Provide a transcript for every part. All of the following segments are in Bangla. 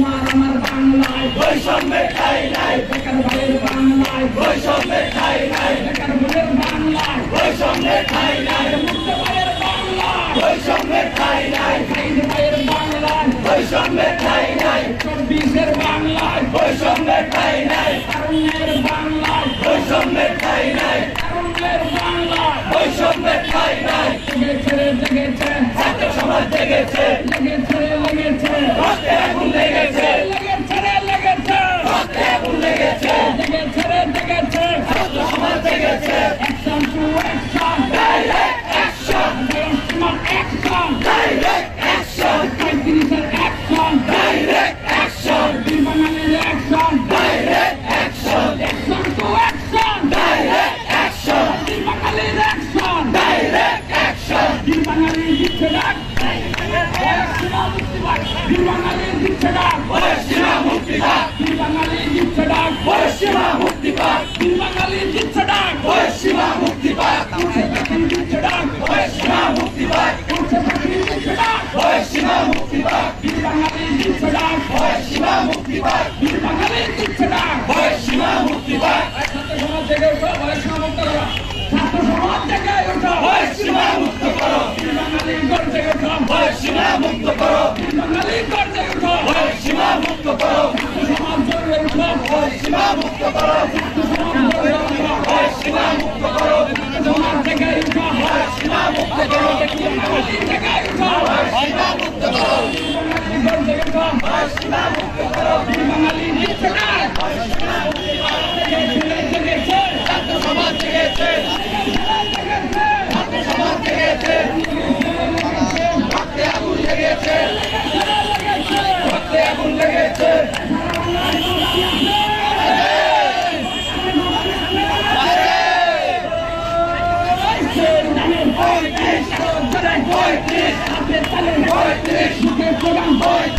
তোমার আমার বাংলায় বৈষম্যের ঠাই নাই। বেকার ভাইয়ের বাংলায় বৈষম্যের ঠাই নাই। বেকার বোনের বাংলায় বৈষম্যের ঠাই নাই। মুক্ত ভাইয়ের বাংলায় বৈষম্যের ঠাই নাই। খাইন ভাইয়ের বাংলায় বৈষম্যের ঠাই নাই। চব্বিশের বাংলায় বৈষম্যের ঠাই নাই। বীর বাঙালির দিচ্ছে ডাক বলে সীমা মুক্তি ডাক বীর বাঙালির দিচ্ছে ডাক বলে সীমা মুক্তি পাক বীর বাঙালির দিচ্ছে ডাক বলে সীমা মুক্তি পাক দিচ্ছে ডাক বলে সীমা মুক্তি পাক দিচ্ছে ডাক বলে সীমা মুক্তি পাক বীর বাঙালির দিচ্ছে ডাক বলে সীমা মুক্তি পাক মুক্ত Fight!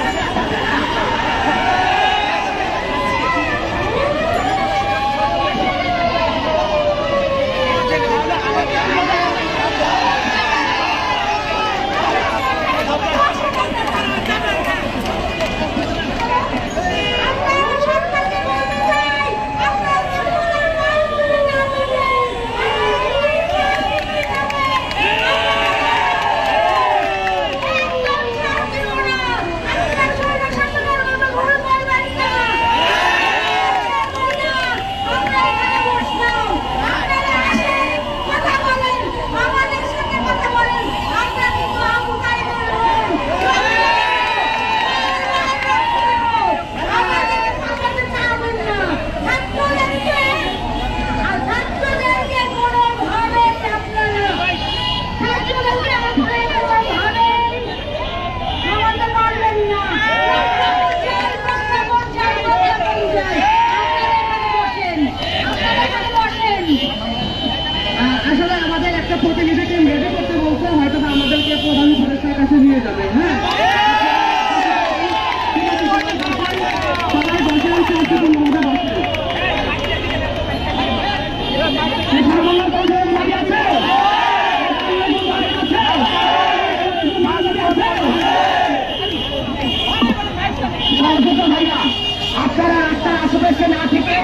আশেপাশে না থেকে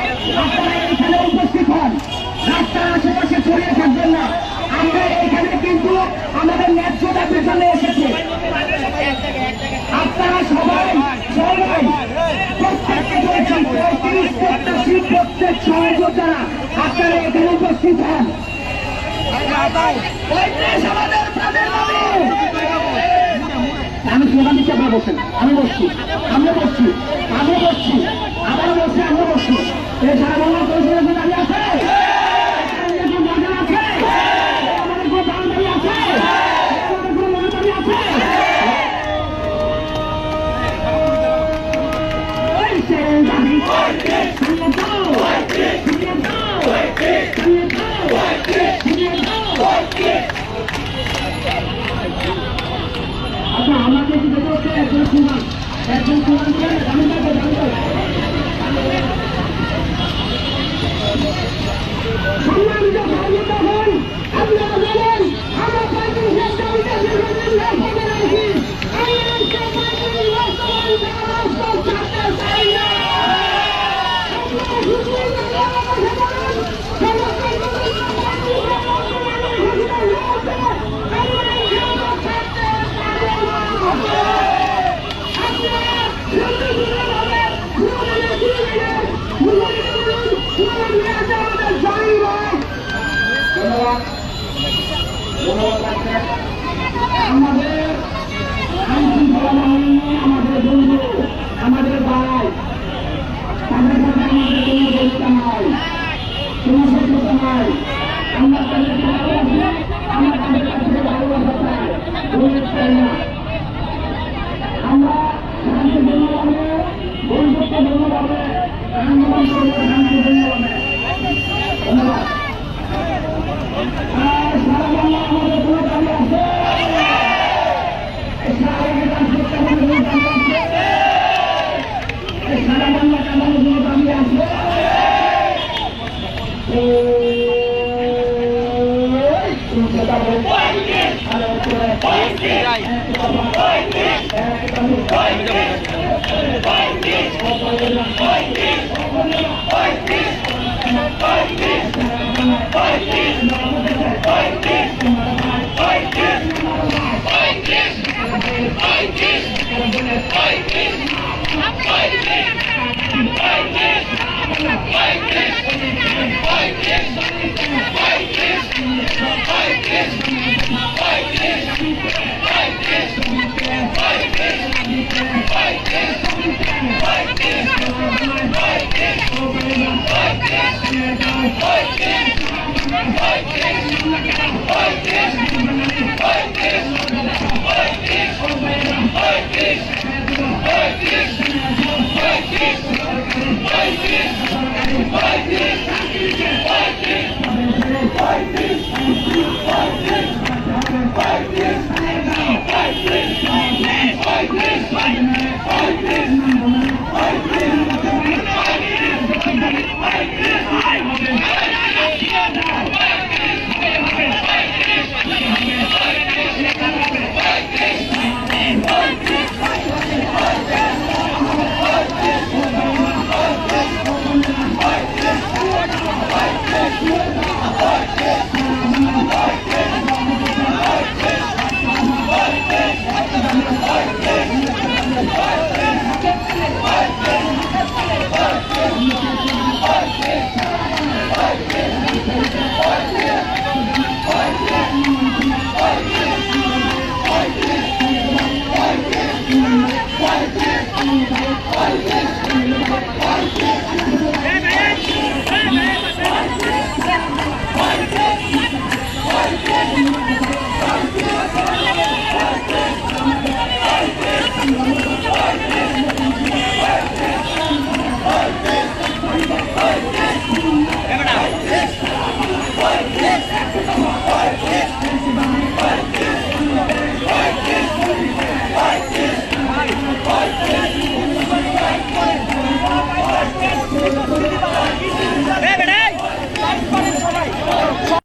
আপনারা এখানে উপস্থিত হন। রাস্তার আশেপাশে ছড়িয়ে থাকবেন না। আমরা এখানে কিন্তু আমাদের ন্যায্য দাবির জন্য এসেছি। আপনারা সবাই সবাই উপস্থিত হন। আমি আপনারা বসেন। আমি বসছি। আমরা বসছি। আমি বসছি। বসছি আমরা আমাকে একজন সুমান একজন সুমান আমি যাব আমি আমাদের আমাদের বন্ধু আমাদের ভাই আমাদের কোনো বৈরিতা নাই কোনো আমরা তাদের ভালোবাসি আমরা না আমরা শান্তিপূর্ণভাবে বন্ধুত্বপূর্ণভাবে আন্দোলন করব শান্তিপূর্ণভাবে ধন্যবাদ সারা বাংলা চালানোর জন্য আমি আসব Fight this! Fight! Thank you.